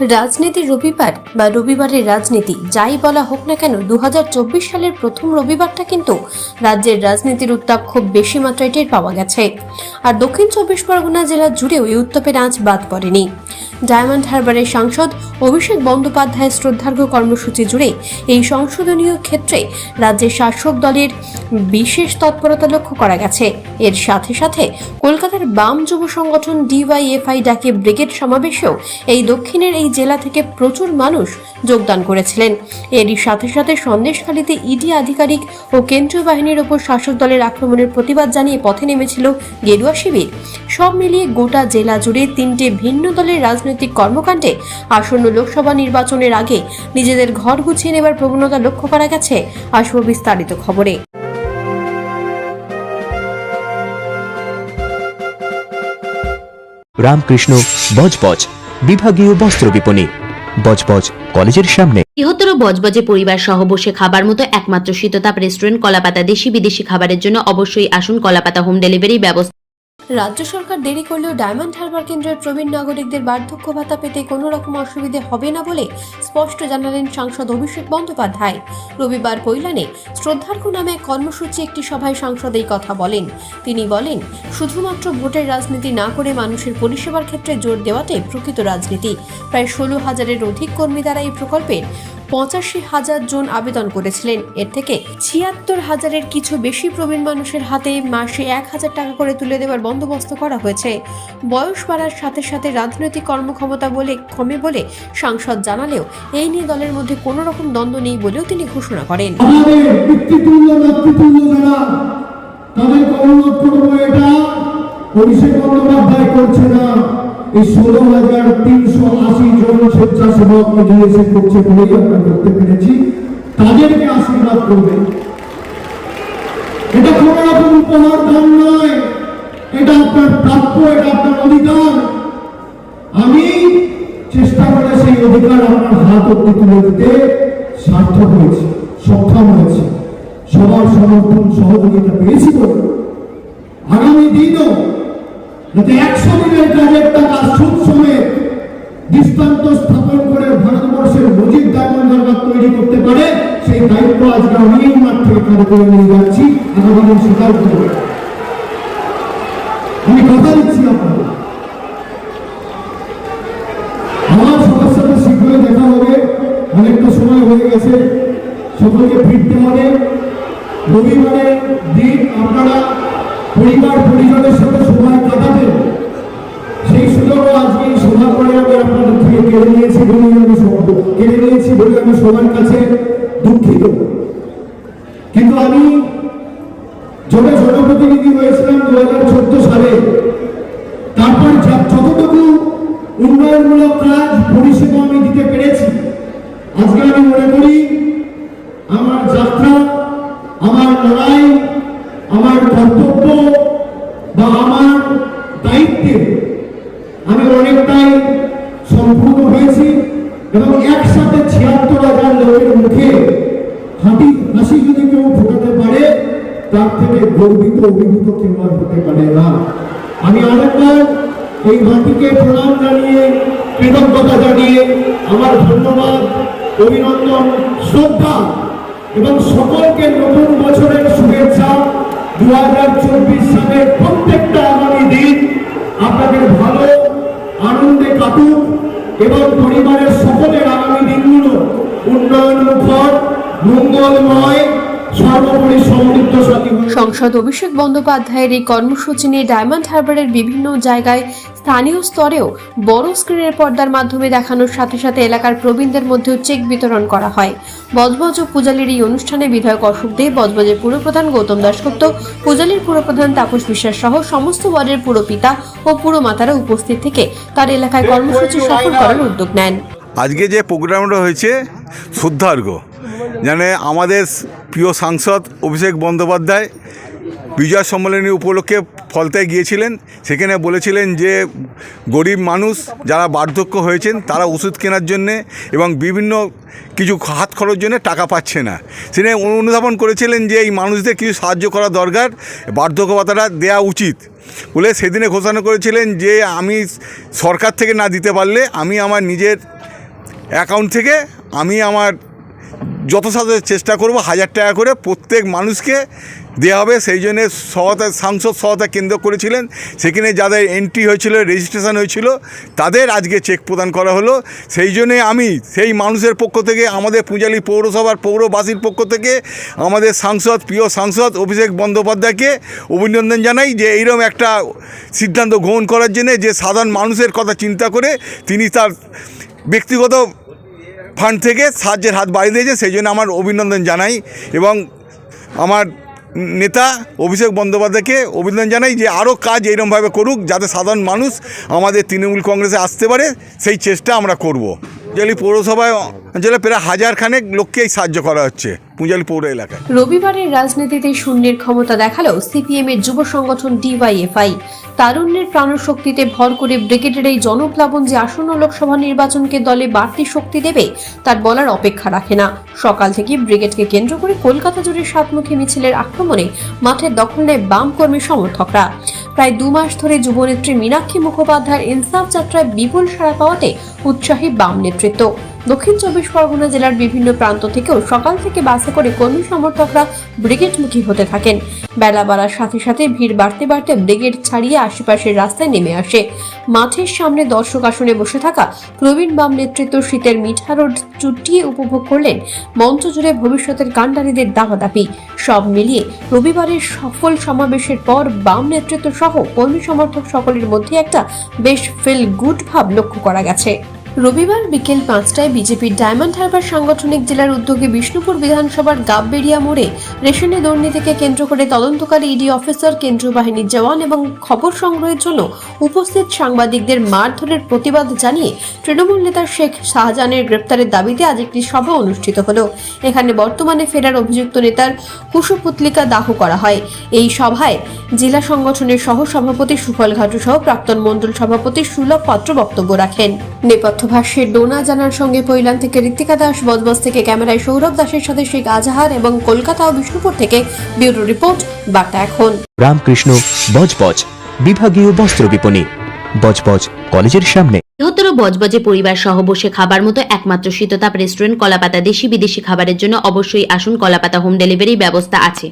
রাজনীতি রবিবার বা রবিবারের রাজনীতি, যাই বলা হোক না কেন দু হাজার চব্বিশ সালের প্রথম রবিবারটা কিন্তু রাজ্যের রাজনীতির উত্তাপ খুব বেশি মাত্রায় টের পাওয়া গেছে। আর দক্ষিণ চব্বিশ পরগনা জেলা জুড়েও এই উত্তাপের আঁচ বাদ পড়েনি। ডায়মন্ড হারবারের সাংসদ অভিষেক বন্দ্যোপাধ্যায়ের শ্রদ্ধার্ঘ্য কর্মসূচি জুড়ে এই সংশোধনীয় ক্ষেত্রে রাজ্যের শাসক দলের বিশেষ তৎপরতা লক্ষ্য করা গেছে। এর সাথে সাথে কলকাতার বাম যুব সংগঠন ডিওয়াইএফআই ডাকে ব্রিগেড সমাবেশেও এই দক্ষিণের এই জেলা থেকে প্রচুর মানুষ যোগদান করেছিলেন। এরই সাথে সাথে সন্দেশখালীতে ইডি আধিকারিক ও কেন্দ্রীয় বাহিনীর ওপর শাসক দলের আক্রমণের প্রতিবাদ জানিয়ে পথে নেমেছিল গেরুয়া শিবির। সব মিলিয়ে গোটা জেলা জুড়ে তিনটে ভিন্ন দলের রাজনৈতিক কর্মকাণ্ডে আসন্ন লোকসভা নির্বাচনের আগে নিজেদের ঘর গুছিয়ে নেবার প্রবণতা লক্ষ্য করা গেছে আসব বিস্তারিত খবরে। রামকৃষ্ণ বজবজ বিভাগীয় বস্ত্র বিপণী। বজবজ কলেজের সামনে। বৃহত্তর বজবজে পরিবার সহ বসে খাবার মতো একমাত্র শীততাপ রেস্টুরেন্ট কলাপাতা দেশি বিদেশি খাবারের জন্য অবশ্যই আসুন কলাপাতা হোম ডেলিভারি ব্যবস্থা। রাজ্য সরকার দেরি করলেও ডায়মন্ড হারবার কেন্দ্রের প্রবীণ নাগরিকদের বার্ধক্য ভাতা পেতে কোনো রকম অসুবিধে হবে না বলে স্পষ্ট জানালেন সাংসদ অভিষেক বন্দ্যোপাধ্যায়। রবিবার কৈলানে শ্রদ্ধার্ঘ নামে কর্মসূচি একটি সভায় সাংসদ এই কথা বলেন। তিনি বলেন, শুধুমাত্র ভোটের রাজনীতি না করে মানুষের পরিষেবার ক্ষেত্রে জোর দেওয়াতে প্রকৃত রাজনীতি। প্রায় ষোলো হাজারের অধিক কর্মী দ্বারা এই প্রকল্পের পঁচাশি হাজার জন আবেদন করেছিলেন। এর থেকে ছিয়াত্তর হাজারের কিছু বেশি প্রবীণ মানুষের হাতে মাসে এক হাজার টাকা করে তুলে দেওয়ার বন্দোবস্ত করা হয়েছে। বয়স বাড়ার সাথে সাথে রাজনৈতিক কর্মক্ষমতা বলে কমে বলে সাংসদ জানালেও এই নিয়ে দলের মধ্যে কোনো রকম দ্বন্দ্ব নেই বলেও তিনি ঘোষণা করেন। বন্দ্যোপাধ্যায় করছে না। এই ষোলো হাজার তিনশো আশি জন স্বেচ্ছাসেবক এসে করছে আমরা করতে পেরেছি। তাদেরকে আশীর্বাদ করবে। এটা কোনো রকম উপহার দান নয়। এটা আপনার প্রাপ্য, এটা আপনার অধিকার। আমি চেষ্টা করে সেই অধিকার আপনার হাত অব্দি তুলে দিতে সার্থক হয়েছে, সক্ষম হয়েছে। সবার সমর্থন, সহযোগিতা পেয়েছি যাতে একশো দিনের কাজের টাকা সুদ সমেত দৃষ্টান্ত স্থাপন করে ভারতবর্ষের মজিদ হারবার তৈরি করতে পারে, সেই দায়িত্ব আজকে আমি মাঠ থেকে কাজ করে নিয়ে যাচ্ছি। আগামী দিন স্বীকার করবে আমি কথা দিচ্ছি আমার সবার সাথে শীঘ্রই দেখা হবে। অনেকটা সময় হয়ে গেছে। সকলকে ফিরতে হবে। রবিবারের দিন আপনারা পরিবার পরিজনের সাথে সময় কাটাবেন সেই সুযোগও আজকে এই সভার পরে আমি আপনাদের থেকে কেড়ে নিয়েছি বলে আমি কেড়ে নিয়েছি বলে আমি সবার কাছে দুঃখিত। কিন্তু আমি যবে জনপ্রতিনিধি হয়েছিলাম দু হাজার চোদ্দ সালে, তারপর যতটুকু উন্নয়নমূলক কাজ, পরিষেবা আমি দিতে পেরেছি, আজকে আমি মনে করি আমার যাত্রা, আমার লড়াই আমার কর্তব্য বা আমার দায়িত্বে আমি অনেকটাই সম্পূর্ণ হয়েছি এবং একসাথে ছিয়াত্তর হাজার লোকের মুখে হাঁটি হাসি যদি কেউ ফোটাতে পারে, তার থেকে গর্বিত, অভিভূত কেউ আর হতে পারে না। আমি আরেকবার এই মাটিকে প্রণাম জানিয়ে, কৃতজ্ঞতা জানিয়ে আমার ধন্যবাদ, অভিনন্দন, শ্রদ্ধা এবং সকলকে নতুন বছরের শুভেচ্ছা। দু হাজার চব্বিশ সালের প্রত্যেকটা আগামী দিন আপনাদের ভালো আনন্দে কাটুক এবং পরিবারের সকলের আগামী দিনগুলো উন্নয়ন মুখর মঙ্গলময় সংসদ অভিষেক বন্দ্যোপাধ্যায়ের এই কর্মসূচি নিয়ে ডায়মন্ড হারবারের বিভিন্ন জায়গায় স্থানীয় স্তরেও বড় স্ক্রিনের পর্দার মাধ্যমে দেখানোর সাথে সাথে এলাকার প্রবীণদের মধ্যেও চেক বিতরণ করা হয়। বজবজ ও পূজালির এই অনুষ্ঠানে বিধায়ক অশোক দেব বজবজের পুরপ্রধান গৌতম দাশগুপ্ত পূজালির পুরপ্রধান তাপস বিশ্বাস সহ সমস্ত ওয়ার্ডের পুরপিতা ও পুরমাতারা উপস্থিত থেকে তার এলাকায় কর্মসূচি সফল করার উদ্যোগ নেন। আজকে যে প্রোগ্রামটা হয়েছে শ্রদ্ধার্ঘ মানে আমাদের প্রিয় সাংসদ অভিষেক বন্দ্যোপাধ্যায় বিজয় সম্মেলনী উপলক্ষে ফলতায় গিয়েছিলেন। সেখানে বলেছিলেন যে, গরিব মানুষ যারা বার্ধক্য হয়েছেন, তারা ওষুধ কেনার জন্যে এবং বিভিন্ন কিছু হাত খরচ জন্য টাকা পাচ্ছে না। সেখানে অনুধাবন করেছিলেন যে, এই মানুষদের কিছু সাহায্য করা দরকার বার্ধক্য ভাতাটা দেওয়া উচিত। বলে সেদিনে ঘোষণা করেছিলেন যে, আমি সরকার থেকে না দিতে পারলে আমি আমার নিজের অ্যাকাউন্ট থেকে আমি আমার যথাসাধ্য চেষ্টা করব, হাজার টাকা করে প্রত্যেক মানুষকে দেওয়া হবে। সেই জন্যে সহায়তা সাংসদ সহায়তা কেন্দ্র করেছিলেন। সেখানে যাদের এন্ট্রি হয়েছিল রেজিস্ট্রেশন হয়েছিল, তাদের আজকে চেক প্রদান করা হলো। সেই জন্যে আমি সেই মানুষের পক্ষ থেকে, আমাদের পূজালী পৌরসভার পৌরবাসীর পক্ষ থেকে, আমাদের সাংসদ, প্রিয় সাংসদ অভিষেক বন্দ্যোপাধ্যায়কে অভিনন্দন জানাই যে এইরকম একটা সিদ্ধান্ত গ্রহণ করার জন্যে যে সাধারণ মানুষের কথা চিন্তা করে তিনি তার ব্যক্তিগত ফান্ড থেকে সাহায্যের হাত বাড়িয়ে দিয়েছে, সেই জন্য আমার অভিনন্দন জানাই এবং আমার নেতা অভিষেক বন্দ্যোপাধ্যায়কে অভিনন্দন জানাই যে আরও কাজ এইরকমভাবে করুক যাতে সাধারণ মানুষ আমাদের তৃণমূল কংগ্রেসে আসতে পারে, সেই চেষ্টা আমরা করব। যেগুলি পৌরসভায় অঞ্চলে প্রায় হাজার খানেক লোককেই সাহায্য করা হচ্ছে। পূজালি পৌর এলাকায়। রবিবারের রাজনীতিতে শূন্যের ক্ষমতা দেখাল সিপিএম এর যুব সংগঠন ডিওয়াইএফআই তারুণ্যের প্রাণশক্তিতে ভর করে ব্রিগেডের এই জনপ্লাবন যে আসন্ন লোকসভা নির্বাচনকে দলে বাড়তি শক্তি দেবে, তার বলার অপেক্ষা রাখে না। সকাল থেকে ব্রিগেডকে কেন্দ্র করে কলকাতা জুড়ে সাতমুখী মিছিলের আক্রমণে মাঠের দখল নেয় বাম কর্মী সমর্থকরা। প্রায় দু মাস ধরে যুবনেত্রী মীনাক্ষী মুখোপাধ্যায়ের ইনসাফ যাত্রায় বিপুল সাড়া পাওয়াতে উৎসাহী বাম নেতৃত্ব। দক্ষিণ চব্বিশ পরগনা জেলার বিভিন্ন প্রান্ত থেকেও সকাল থেকে বাসে করে কর্মী সমর্থকরা ব্রিগেডমুখী হতে থাকেন। বেলা বাড়ার সাথে সাথে ভিড় বাড়তে বাড়তে ব্রিগেড ছাড়িয়ে আশেপাশের রাস্তায় নেমে আসে। মাঠের সামনে দর্শক আসনে বসে থাকা প্রবীণ বাম নেতৃত্ব শীতের মিঠা রোড চুটিয়ে উপভোগ করলেন মঞ্চ জুড়ে ভবিষ্যতের কাণ্ডারীদের দাবাদাপি সব মিলিয়ে রবিবারের সফল সমাবেশের পর বাম নেতৃত্ব সহ কর্মী সমর্থক সকলের মধ্যে একটা বেশ ফিল গুড ভাব লক্ষ্য করা গেছে। রবিবার বিকেল পাঁচটায় বিজেপির ডায়মন্ড হারবার সাংগঠনিক জেলার উদ্যোগে বিষ্ণুপুর বিধানসভার গাববেড়িয়া মোড়ে রেশনে দুর্নীতিকে কেন্দ্র করে তদন্তকারী ইডি অফিসার, কেন্দ্রীয় বাহিনীর জওয়ান এবং খবর সংগ্রহের জন্য উপস্থিত সাংবাদিকদের মারধরের প্রতিবাদ জানিয়ে তৃণমূল নেতা শেখ শাহজাহানের গ্রেপ্তারের দাবিতে আজ একটি সভা অনুষ্ঠিত হল। এখানে বর্তমানে ফেরার অভিযুক্ত নেতার কুশপুতলিকা দাহ করা হয়। এই সভায় জেলা সংগঠনের সহ সভাপতি সুফল ঘাটু সহ প্রাক্তন মণ্ডল সভাপতি সুলভ পাত্র বক্তব্য রাখেন। নেপথ্য ভাষ্যে ডোনা জানার সঙ্গে পৈলান থেকে ঋতিকা দাস বজবজ থেকে ক্যামেরায় সৌরভ দাসের সাথে শেখ আজাহার এবং কলকাতা ও বিষ্ণুপুর থেকে ব্যুরো রিপোর্ট বার্তা এখন। রামকৃষ্ণ বজবজ বিভাগীয় বস্ত্র বিপণী বজবজ কলেজের সামনে। বৃহত্তর বজবজে পরিবার সহ বসে খাবার মতো একমাত্র শীততাপ রেস্টুরেন্ট কলাপাতা দেশি বিদেশি খাবারের জন্য অবশ্যই আসুন কলাপাতা হোম ডেলিভারি ব্যবস্থা আছে।